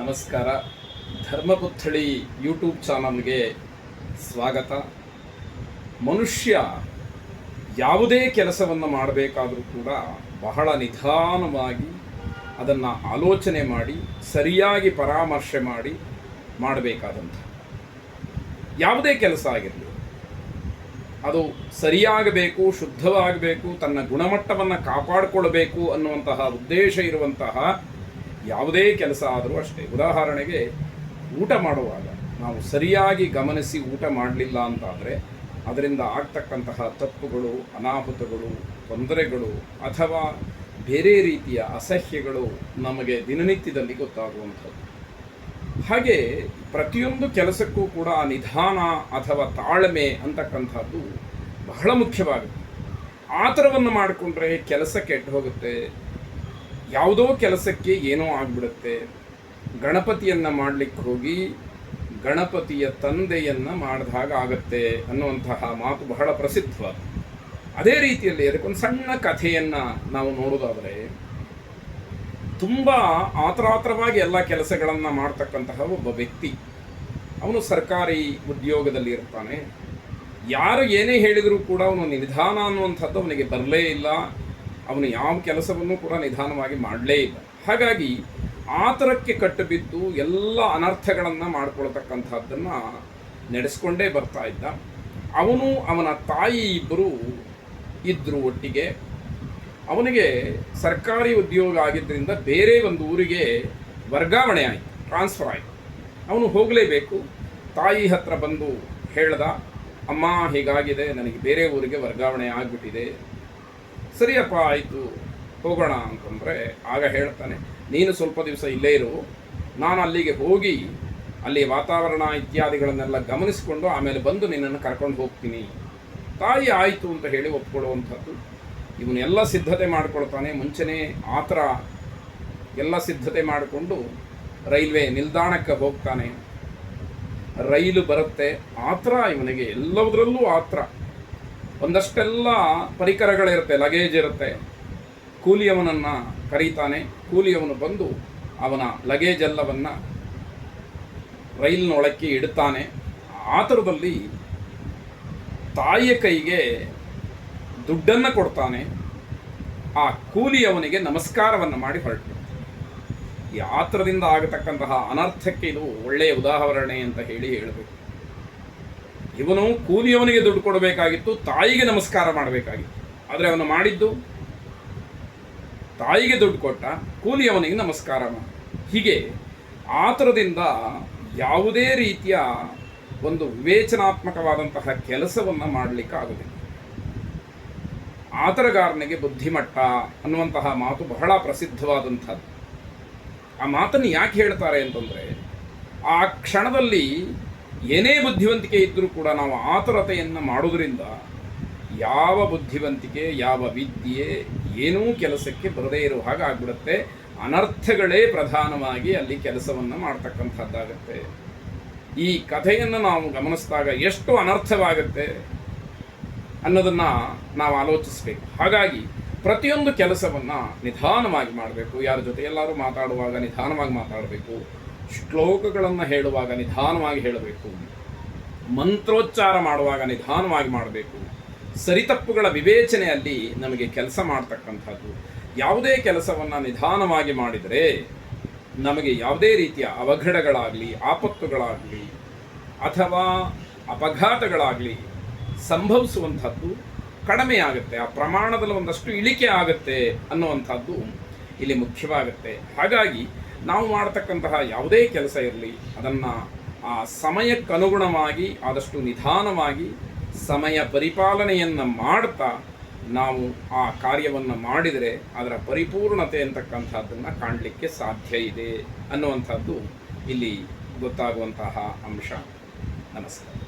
ನಮಸ್ಕಾರ. ಧರ್ಮಪುತ್ಥಳಿ ಯೂಟ್ಯೂಬ್ ಚಾನಲ್ಗೆ ಸ್ವಾಗತ. ಮನುಷ್ಯ ಯಾವುದೇ ಕೆಲಸವನ್ನು ಮಾಡಬೇಕಾದರೂ ಕೂಡ ಬಹಳ ನಿಧಾನವಾಗಿ ಅದನ್ನು ಆಲೋಚನೆ ಮಾಡಿ, ಸರಿಯಾಗಿ ಪರಾಮರ್ಶೆ ಮಾಡಿ ಮಾಡಬೇಕಾದಂಥ ಯಾವುದೇ ಕೆಲಸ ಆಗಿರಲಿ, ಅದು ಸರಿಯಾಗಬೇಕು, ಶುದ್ಧವಾಗಬೇಕು, ತನ್ನ ಗುಣಮಟ್ಟವನ್ನು ಕಾಪಾಡಿಕೊಳ್ಬೇಕು ಅನ್ನುವಂತಹ ಉದ್ದೇಶ ಇರುವಂತಹ ಯಾವುದೇ ಕೆಲಸ ಆದರೂ ಅಷ್ಟೇ. ಉದಾಹರಣೆಗೆ ಊಟ ಮಾಡುವಾಗ ನಾವು ಸರಿಯಾಗಿ ಗಮನಿಸಿ ಊಟ ಮಾಡಲಿಲ್ಲ ಅಂತಾದರೆ ಅದರಿಂದ ಆಗ್ತಕ್ಕಂತಹ ತಪ್ಪುಗಳು, ಅನಾಹುತಗಳು, ತೊಂದರೆಗಳು ಅಥವಾ ಬೇರೆ ರೀತಿಯ ಅಸಹ್ಯಗಳು ನಮಗೆ ದಿನನಿತ್ಯದಲ್ಲಿ ಗೊತ್ತಾಗುವಂಥದ್ದು. ಹಾಗೆ ಪ್ರತಿಯೊಂದು ಕೆಲಸಕ್ಕೂ ಕೂಡ ನಿಧಾನ ಅಥವಾ ತಾಳ್ಮೆ ಅಂತಕ್ಕಂಥದ್ದು ಬಹಳ ಮುಖ್ಯವಾಗುತ್ತೆ. ಆತರವನ್ನು ಮಾಡಿಕೊಂಡ್ರೆ ಕೆಲಸ ಕೆಟ್ಟು ಹೋಗುತ್ತೆ ಯಾವುದೋ ಕೆಲಸಕ್ಕೆ ಏನೋ ಆಗಿಬಿಡುತ್ತೆ. ಗಣಪತಿಯನ್ನು ಮಾಡಲಿಕ್ಕೆ ಹೋಗಿ ಗಣಪತಿಯ ತಂದೆಯನ್ನು ಹಾಗೆ ಆಗುತ್ತೆ ಅನ್ನುವಂತಹ ಮಾತು ಬಹಳ ಪ್ರಸಿದ್ಧವಾದ ಅದೇ ರೀತಿಯಲ್ಲಿ ಅದಕ್ಕೊಂದು ಸಣ್ಣ ಕಥೆಯನ್ನು ನಾವು ನೋಡೋದಾದರೆ ತುಂಬ ಆತರಾತ್ರವಾಗಿ ಎಲ್ಲ ಕೆಲಸಗಳನ್ನು ಮಾಡ್ತಕ್ಕಂತಹ ಒಬ್ಬ ವ್ಯಕ್ತಿ. ಅವನು ಸರ್ಕಾರಿ ಉದ್ಯೋಗದಲ್ಲಿ ಇರ್ತಾನೆ. ಯಾರು ಏನೇ ಹೇಳಿದರೂ ಕೂಡ ಅವನು ನಿಧಾನ ಅನ್ನುವಂಥದ್ದು ಅವನಿಗೆ ಬರಲೇ ಇಲ್ಲ. ಅವನು ಯಾವ ಕೆಲಸವನ್ನು ಕೂಡ ನಿಧಾನವಾಗಿ ಮಾಡಲೇ ಇಲ್ಲ. ಹಾಗಾಗಿ ಆತರಕ್ಕೆ ಕಟ್ಟುಬಿದ್ದು ಎಲ್ಲ ಅನರ್ಥಗಳನ್ನು ಮಾಡ್ಕೊಳ್ತಕ್ಕಂಥದ್ದನ್ನು ನಡೆಸ್ಕೊಂಡೇ ಬರ್ತಾ ಇದ್ದ. ಅವನು ಅವನ ತಾಯಿ ಇಬ್ಬರು ಇದ್ದರು ಒಟ್ಟಿಗೆ. ಅವನಿಗೆ ಸರ್ಕಾರಿ ಉದ್ಯೋಗ ಆಗಿದ್ದರಿಂದ ಬೇರೆ ಒಂದು ಊರಿಗೆ ವರ್ಗಾವಣೆ ಆಯಿತು ಟ್ರಾನ್ಸ್ಫರ್ ಆಯಿತು. ಅವನು ಹೋಗಲೇಬೇಕು. ತಾಯಿ ಹತ್ರ ಬಂದು ಹೇಳ್ದ, ಅಮ್ಮ, ಹೀಗಾಗಿದೆ, ನನಗೆ ಬೇರೆ ಊರಿಗೆ ವರ್ಗಾವಣೆ ಆಗಿಬಿಟ್ಟಿದೆ. ಸರಿಯಪ್ಪ, ಆಯಿತು, ಹೋಗೋಣ ಅಂತಂದರೆ ಆಗ ಹೇಳ್ತಾನೆ, ನೀನು ಸ್ವಲ್ಪ ದಿವಸ ಇಲ್ಲೇ ಇರು, ನಾನು ಅಲ್ಲಿಗೆ ಹೋಗಿ ಅಲ್ಲಿ ವಾತಾವರಣ ಇತ್ಯಾದಿಗಳನ್ನೆಲ್ಲ ಗಮನಿಸಿಕೊಂಡು ಆಮೇಲೆ ಬಂದು ನಿನ್ನನ್ನು ಕರ್ಕೊಂಡು ಹೋಗ್ತೀನಿ. ತಾಯಿ ಆಯಿತು ಅಂತ ಹೇಳಿ ಒಪ್ಕೊಳ್ಳುವಂಥದ್ದು. ಇವನ್ನೆಲ್ಲ ಸಿದ್ಧತೆ ಮಾಡಿಕೊಳ್ತಾನೆ, ಮುಂಚೆನೇ ಆ ಥರ ಎಲ್ಲ ಸಿದ್ಧತೆ ಮಾಡಿಕೊಂಡು ರೈಲ್ವೆ ನಿಲ್ದಾಣಕ್ಕೆ ಹೋಗ್ತಾನೆ. ರೈಲು ಬರುತ್ತೆ, ಆ ಥರ ಇವನಿಗೆ ಎಲ್ಲದರಲ್ಲೂ ಆ ಥರ. ಒಂದಷ್ಟೆಲ್ಲ ಪರಿಕರಗಳಿರುತ್ತೆ ಲಗೇಜ್ ಇರುತ್ತೆ. ಕೂಲಿಯವನನ್ನು ಕರೀತಾನೆ. ಕೂಲಿಯವನು ಬಂದು ಅವನ ಲಗೇಜ್ ಎಲ್ಲವನ್ನು ರೈಲಿನೊಳಕ್ಕೆ ಇಡ್ತಾನೆ. ಆ ಥರದಲ್ಲಿ ತಾಯಿಯ ಕೈಗೆ ದುಡ್ಡನ್ನು ಕೊಡ್ತಾನೆ. ಆ ಕೂಲಿಯವನಿಗೆ ನಮಸ್ಕಾರವನ್ನು ಮಾಡಿ ಹೊರಟು. ಈ ಆತರದಿಂದ ಆಗತಕ್ಕಂತಹ ಅನರ್ಥಕ್ಕೆ ಇದು ಒಳ್ಳೆಯ ಉದಾಹರಣೆ ಅಂತ ಹೇಳಿ ಹೇಳಬೇಕು. ಇವನು ಕೂಲಿಯವನಿಗೆ ದುಡ್ಡು ಕೊಡಬೇಕಾಗಿತ್ತು, ತಾಯಿಗೆ ನಮಸ್ಕಾರ ಮಾಡಬೇಕಾಗಿತ್ತು. ಆದರೆ ಅವನು ಮಾಡಿದ್ದು, ತಾಯಿಗೆ ದುಡ್ಡು ಕೊಟ್ಟ, ಕೂಲಿಯವನಿಗೆ ನಮಸ್ಕಾರ ಮಾಡ. ಹೀಗೆ ಆತರದಿಂದ ಯಾವುದೇ ರೀತಿಯ ಒಂದು ವಿವೇಚನಾತ್ಮಕವಾದಂತಹ ಕೆಲಸವನ್ನು ಮಾಡಲಿಕ್ಕೆ ಆಗುದಿಲ್ಲ ಆತರಗಾರನಿಗೆ ಬುದ್ಧಿಮಟ್ಟ ಅನ್ನುವಂತಹ ಮಾತು ಬಹಳ ಪ್ರಸಿದ್ಧವಾದಂಥದ್ದು. ಆ ಮಾತನ್ನು ಯಾಕೆ ಹೇಳ್ತಾರೆ ಅಂತಂದರೆ, ಆ ಕ್ಷಣದಲ್ಲಿ ಏನೇ ಬುದ್ಧಿವಂತಿಕೆ ಇದ್ದರೂ ಕೂಡ ನಾವು ಆತುರತೆಯನ್ನು ಮಾಡೋದರಿಂದ ಯಾವ ಬುದ್ಧಿವಂತಿಕೆ, ಯಾವ ವಿದ್ಯೆ ಏನೂ ಕೆಲಸಕ್ಕೆ ಬರದೇ ಇರುವ ಹಾಗೆ ಆಗ್ಬಿಡುತ್ತೆ. ಅನರ್ಥಗಳೇ ಪ್ರಧಾನವಾಗಿ ಅಲ್ಲಿ ಕೆಲಸವನ್ನು ಮಾಡ್ತಕ್ಕಂಥದ್ದಾಗತ್ತೆ. ಈ ಕಥೆಯನ್ನು ನಾವು ಗಮನಿಸಿದಾಗ ಎಷ್ಟು ಅನರ್ಥವಾಗುತ್ತೆ ಅನ್ನೋದನ್ನು ನಾವು ಆಲೋಚಿಸಬೇಕು. ಹಾಗಾಗಿ ಪ್ರತಿಯೊಂದು ಕೆಲಸವನ್ನು ನಿಧಾನವಾಗಿ ಮಾಡಬೇಕು. ಯಾರ ಜೊತೆ ಎಲ್ಲರೂ ಮಾತಾಡುವಾಗ ನಿಧಾನವಾಗಿ ಮಾತಾಡಬೇಕು. ಶ್ಲೋಕಗಳನ್ನು ಹೇಳುವಾಗ ನಿಧಾನವಾಗಿ ಹೇಳಬೇಕು. ಮಂತ್ರೋಚ್ಚಾರ ಮಾಡುವಾಗ ನಿಧಾನವಾಗಿ ಮಾಡಬೇಕು. ಸರಿತಪ್ಪುಗಳ ವಿವೇಚನೆಯಲ್ಲಿ ನಮಗೆ ಕೆಲಸ ಮಾಡ್ತಕ್ಕಂಥದ್ದು. ಯಾವುದೇ ಕೆಲಸವನ್ನು ನಿಧಾನವಾಗಿ ಮಾಡಿದರೆ ನಮಗೆ ಯಾವುದೇ ರೀತಿಯ ಅವಘಡಗಳಾಗಲಿ, ಆಪತ್ತುಗಳಾಗಲಿ ಅಥವಾ ಅಪಘಾತಗಳಾಗಲಿ ಸಂಭವಿಸುವಂಥದ್ದು ಕಡಿಮೆ ಆಗುತ್ತೆ. ಆ ಪ್ರಮಾಣದಲ್ಲಿ ಒಂದಷ್ಟು ಇಳಿಕೆ ಆಗುತ್ತೆ ಅನ್ನುವಂಥದ್ದು ಇಲ್ಲಿ ಮುಖ್ಯವಾಗುತ್ತೆ. ಹಾಗಾಗಿ ನಾವು ಮಾಡ್ತಕ್ಕಂತಹ ಯಾವುದೇ ಕೆಲಸ ಇರಲಿ, ಅದನ್ನು, ಆ ಸಮಯಕ್ಕನುಗುಣವಾಗಿ ಆದಷ್ಟು ನಿಧಾನವಾಗಿ, ಸಮಯ ಪರಿಪಾಲನೆಯನ್ನು ಮಾಡ್ತಾ ನಾವು ಆ ಕಾರ್ಯವನ್ನು ಮಾಡಿದರೆ ಅದರ ಪರಿಪೂರ್ಣತೆ ಅಂತಕ್ಕಂಥದ್ದನ್ನು ಕಾಣಲಿಕ್ಕೆ ಸಾಧ್ಯ ಇದೆ ಅನ್ನುವಂಥದ್ದು ಇಲ್ಲಿ ಗೊತ್ತಾಗುವಂತಹ ಅಂಶ. ನಮಸ್ಕಾರ.